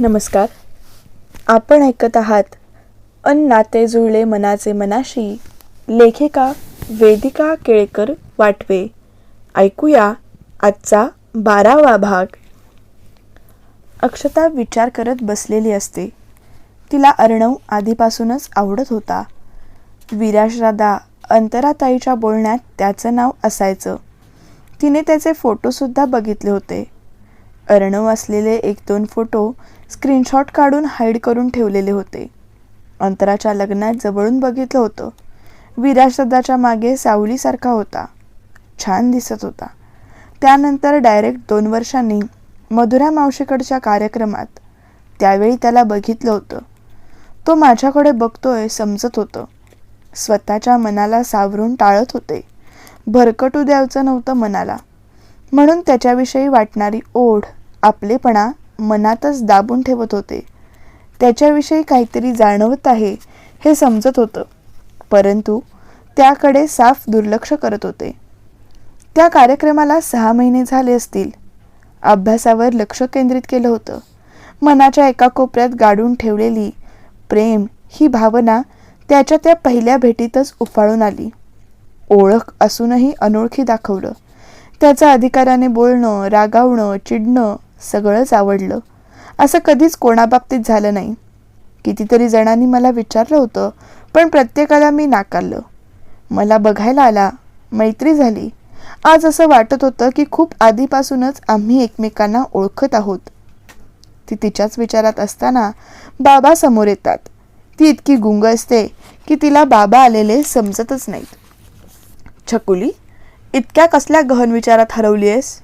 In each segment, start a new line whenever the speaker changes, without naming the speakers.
नमस्कार. आपण ऐकत आहात अन नाते जुळले मनाचे मनाशी लेखिका वेदिका केळकर वाटवे. ऐकूया आजचा बारावा भाग. अक्षता विचार करत बसलेली असते. तिला अर्णव आधीपासूनच आवडत होता. विराजराधा अंतराताईच्या बोलण्यात त्याचं नाव असायचं. तिने त्याचे फोटोसुद्धा बघितले होते. अर्णव असलेले एक दोन फोटो स्क्रीनशॉट काढून हाईड करून ठेवलेले होते. अंतराच्या लग्नात जवळून बघितलं होतं. विराजदादाच्या मागे सावलीसारखा होता. छान दिसत होता. त्यानंतर डायरेक्ट दोन वर्षांनी मधुरा मावशीकडच्या कार्यक्रमात त्यावेळी त्याला बघितलं होतं. तो माझ्याकडे बघतोय समजत होतं. स्वतःच्या मनाला सावरून टाळत होते. भरकटू द्यायचं नव्हतं मनाला. म्हणून त्याच्याविषयी वाटणारी ओढ आपलेपणा मनातच दाबून ठेवत होते. त्याच्याविषयी काहीतरी जाणवत आहे हे समजत होतं. परंतु त्याकडे साफ दुर्लक्ष करत होते. त्या कार्यक्रमाला सहा महिने झाले असतील. अभ्यासावर लक्ष केंद्रित केलं होतं. मनाच्या एका कोपऱ्यात गाडून ठेवलेली प्रेम ही भावना त्याच्या त्या पहिल्या भेटीतच उफाळून आली. ओळख असूनही अनोळखी दाखवलं. त्याचं अधिकाराने बोलणं रागावणं चिडणं सगळंच आवडलं. असं कधीच कोणाबाबतीत झालं नाही. कितीतरी जणांनी मला विचारलं होतं पण प्रत्येकाला मी नाकारलं. मला बघायला आला मैत्री झाली. आज असं वाटत होतं की खूप आधीपासूनच आम्ही एकमेकांना ओळखत आहोत. ती तिच्याच विचारात असताना बाबा समोर येतात. ती इतकी गुंग असते की तिला बाबा आलेले समजतच नाहीत. छकुली इतक्या कसल्या गहन विचारात हरवली आहेस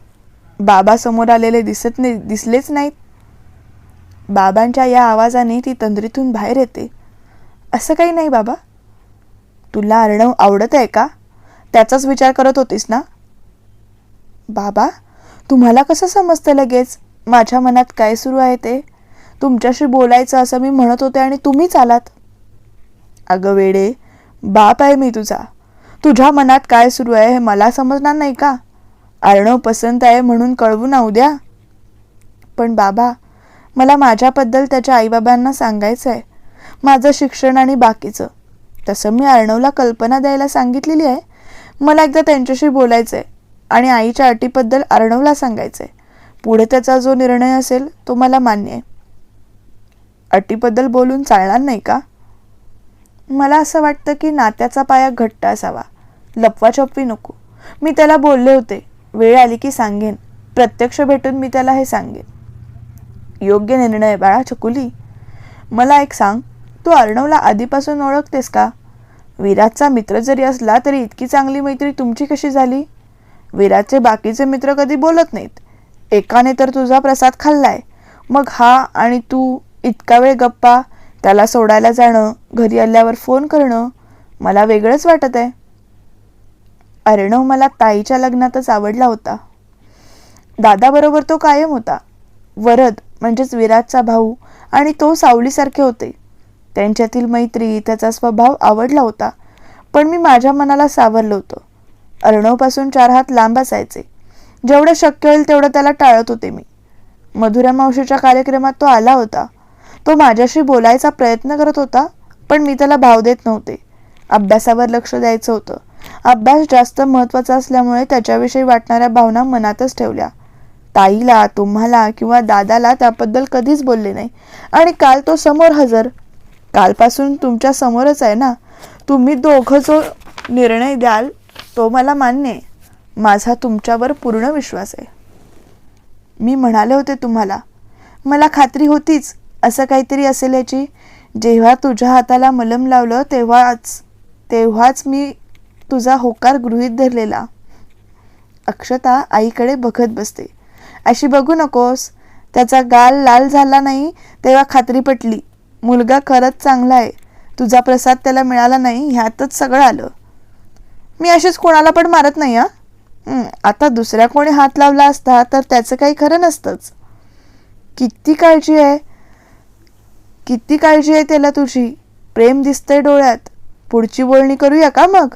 बाबा समोर आलेले दिसत नाही दिसलेच नाहीत. बाबांच्या या आवाजाने ती तंद्रीतून बाहेर येते. असं काही नाही बाबा. तुला अर्णव आवडत आहे का? त्याचाच विचार करत होतीस ना? बाबा तुम्हाला कसं समजतं लगेच? माझ्या मनात काय सुरू आहे ते? तुमच्याशी बोलायचं असं मी म्हणत होते आणि तुम्हीच आलात. अगं वेडे बाप आहे मी तुझा. तुझ्या मनात काय सुरू आहे हे मला समजणार नाही का? अर्णव पसंत आहे म्हणून कळवू ना उद्या. पण बाबा मला माझ्याबद्दल त्याच्या आईबाबांना सांगायचं आहे. माझं शिक्षण आणि बाकीचं. तसं मी अर्णवला कल्पना द्यायला सांगितलेली आहे. मला एकदा त्यांच्याशी बोलायचं आहे आणि आईच्या अटीबद्दल अर्णवला सांगायचं आहे पुढे त्याचा जो निर्णय असेल तो मला मान्य आहे. अटीबद्दल बोलून चालणार नाही का? मला असं वाटतं की नात्याचा पाया घट्ट असावा. लपवाछपवी नको. मी त्याला बोलले होते. वेळ आली की सांगेन. प्रत्यक्ष भेटून मी त्याला हे सांगेन. योग्य निर्णय बाळा छकुली. मला एक सांग तू अर्णवला आधीपासून ओळखतेस का? विराजचा मित्र जरी असला तरी इतकी चांगली मैत्री तुमची कशी झाली? विराजचे बाकीचे मित्र कधी बोलत नाहीत. एकाने तर तुझा प्रसाद खाल्लाय. मग हा आणि तू इतका वेळ गप्पा त्याला सोडायला जाणं घरी आल्यावर फोन करणं मला वेगळंच वाटत आहे अर्णव मला ताईच्या लग्नातच आवडला होता. दादाबरोबर तो कायम होता. वरद म्हणजेच विराजचा भाऊ आणि तो सावलीसारखे होते. त्यांच्यातील मैत्री त्याचा स्वभाव आवडला होता पण मी माझ्या मनाला सावरलं होतं. अर्णवपासून चार हात लांब असायचे. जेवढं शक्य होईल तेवढं त्याला टाळत होते मी. मधुरा मावशीच्या कार्यक्रमात तो आला होता. तो माझ्याशी बोलायचा प्रयत्न करत होता पण मी त्याला भाव देत नव्हते. अभ्यासावर लक्ष द्यायचं होतं. अभ्यास जास्त महत्त्वाचा असल्यामुळे त्याच्याविषयी वाटणाऱ्या भावना मनातच ठेवल्या. ताईला तुम्हाला किंवा दादाला त्याबद्दल कधीच बोलले नाही. आणि काल तो समोर हजर. कालपासून तुमच्या समोरच आहे ना? तुम्ही दोघं जो निर्णय द्याल तो मला मान्य आहे. माझा तुमच्यावर पूर्ण विश्वास आहे. मी म्हणाले होते तुम्हाला मला खात्री होतीच असं काहीतरी असेल याची. जेव्हा तुझ्या हाताला मलम लावलं तेव्हाच तेव्हाच मी तुझा होकार गृहीत धरलेला. अक्षता आईकडे बघत बसते. अशी बघू नकोस. त्याचा गाल लाल झाला नाही तेव्हा खात्री पटली. मुलगा खरंच चांगला आहे. तुझा प्रसाद त्याला मिळाला नाही ह्यातच सगळं आलं. मी अशीच कोणाला पण मारत नाही हा? हं, आता दुसऱ्या कोणी हात लावला असता तर त्याचं काही खरं नसतंच. किती काळजी आहे? किती काळजी आहे त्याला तुझी? प्रेम दिसतंय डोळ्यात. पुढची बोलणी करूया का मग?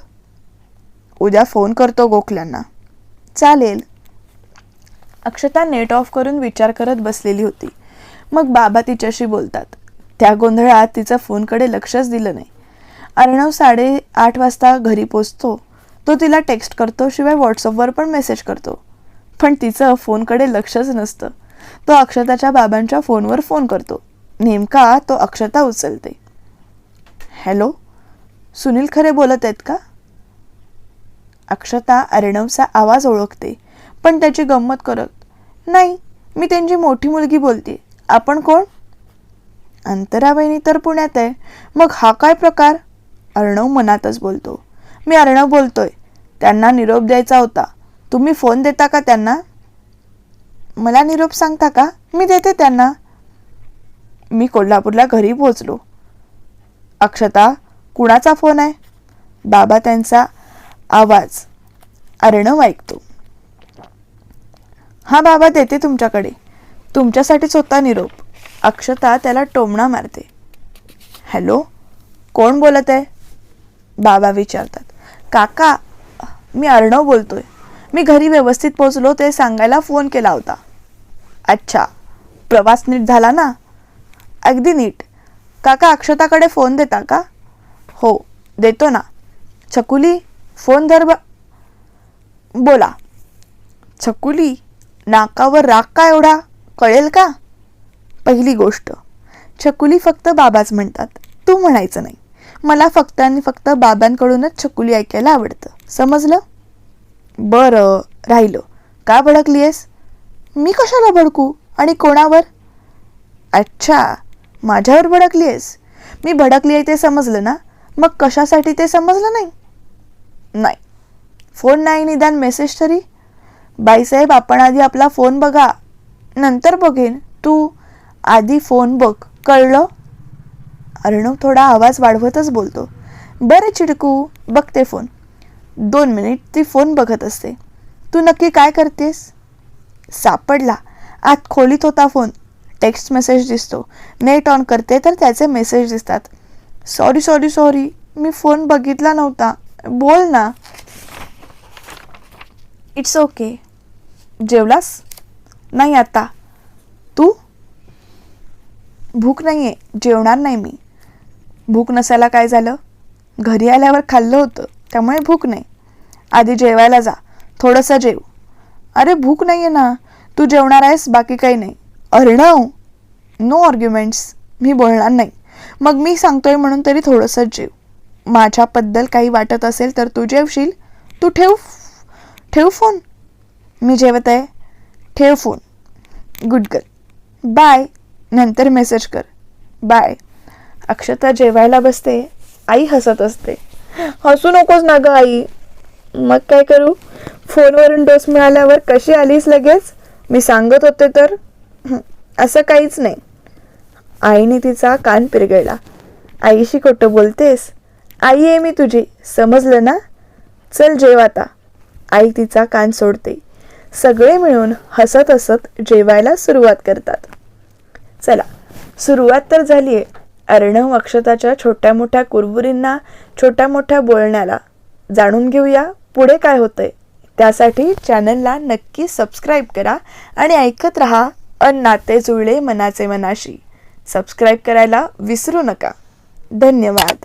उद्या फोन करतो गोखल्यांना. चालेल. अक्षता नेट ऑफ करून विचार करत बसलेली होती. मग बाबा तिच्याशी बोलतात. त्या गोंधळात तिचं फोनकडे लक्षच दिलं नाही. अर्णव साडे आठ वाजता घरी पोचतो. तो तिला टेक्स्ट करतो शिवाय व्हॉट्सअपवर पण मेसेज करतो. पण तिचं फोनकडे लक्षच नसतं. तो अक्षताच्या बाबांच्या फोनवर फोन करतो. नेमका तो अक्षता उचलते. हॅलो सुनील खरे बोलत आहेत का? अक्षता अर्णवचा आवाज ओळखते पण त्याची गंमत करत नाही मी त्यांची मोठी मुलगी बोलते. आपण कोण? अंतराबाईनी तर पुण्यात आहे. मग हा काय प्रकार? अर्णव मनातच बोलतो. मी अर्णव बोलतोय. त्यांना निरोप द्यायचा होता. तुम्ही फोन देता का त्यांना? मला निरोप सांगता का? मी देते त्यांना. मी कोल्हापूरला घरी पोचलो अक्षता कुणाचा फोन आहे? बाबा त्यांचा आवाज. अर्णव ऐकतो हा बाबा देते तुमच्याकडे. तुमच्यासाठीच होता निरोप. अक्षता त्याला टोमणा मारते. हॅलो? कोण बोलत आहे? बाबा विचारतात. काका मी अर्णव बोलतोय. मी घरी व्यवस्थित पोचलो ते सांगायला फोन केला होता. अच्छा प्रवास नीट झाला ना? अगदी नीट. काका अक्षताकडे फोन देता का? हो देतो ना. छकुली फोन धर बोला. छकुली नाकावर राग का एवढा? कळेल का? पहिली गोष्ट छकुली फक्त बाबाच म्हणतात. तू म्हणायचं नाही. मला फक्त आणि फक्त बाबांकडूनच छकुली ऐकायला आवडतं. समजलं? बरं राहिलं. का भडकली आहेस मी कशाला भडकू? आणि कोणावर? अच्छा माझ्यावर भडकली आहेस मी भडकली आहे ते समजलं ना? मग कशासाठी ते समजलं नाही? नाही. फोन नाही निदान मेसेज तरी. बाईसाहेब आपण आधी आपला फोन बघा. नंतर बघेन. तू आधी फोन बघ. कळलं? अर्णव थोडा आवाज वाढवतच बोलतो. बरं चिडकू बघते फोन. दोन मिनिट ती फोन बघत असते. तू नक्की काय करतेस? सापडला. आत खोलीत होता फोन. टेक्स्ट मेसेज दिसतो. नेट ऑन करते तर त्याचे मेसेज दिसतात. सॉरी सॉरी सॉरी मी फोन बघितला नव्हता. बोल ना. इट्स ओके जेवलास? नाही आता. तू? भूक नाही आहे जेवणार नाही मी. भूक नसायला काय झालं? घरी आल्यावर खाल्लं होतं. त्यामुळे भूक नाही. आधी जेवायला जा. थोडंसं जेव. अरे भूक नाही आहे ना. तू जेवणार आहेस बाकी काही नाही. अर्णव नो आर्ग्युमेंट्स मी बोलणार नाही. मग मी सांगतोय म्हणून तरी थोडंसं जेव. माझ्याबद्दल काही वाटत असेल तर तू जेवशील. तू ठेव ठेव फोन. मी जेवत आहे ठेव फोन. गुड गर्ल बाय नंतर मेसेज कर. बाय अक्षता जेवायला बसते. आई हसत असते. हसू नकोस ना ग आई. मग काय करू? फोनवरून डोस मिळाल्यावर कशी आलीस लगेच? मी सांगत होते तर. असं काहीच नाही. आईने तिचा कान पिरगळला. आईशी खोटं बोलतेस? आई आहे मी तुझी. समजलं ना? चल जेव आता आई तिचा कान सोडते. सगळे मिळून हसत हसत जेवायला सुरुवात करतात. चला सुरुवात तर झाली आहे अर्णव अक्षताच्या छोट्या मोठ्या कुरबुरींना छोट्या मोठ्या बोलण्याला जाणून घेऊया पुढे काय होतंय. त्यासाठी चॅनलला नक्की सबस्क्राईब करा आणि ऐकत रहा अन नाते जुळले मनाचे मनाशी. सबस्क्राईब करायला विसरू नका. धन्यवाद.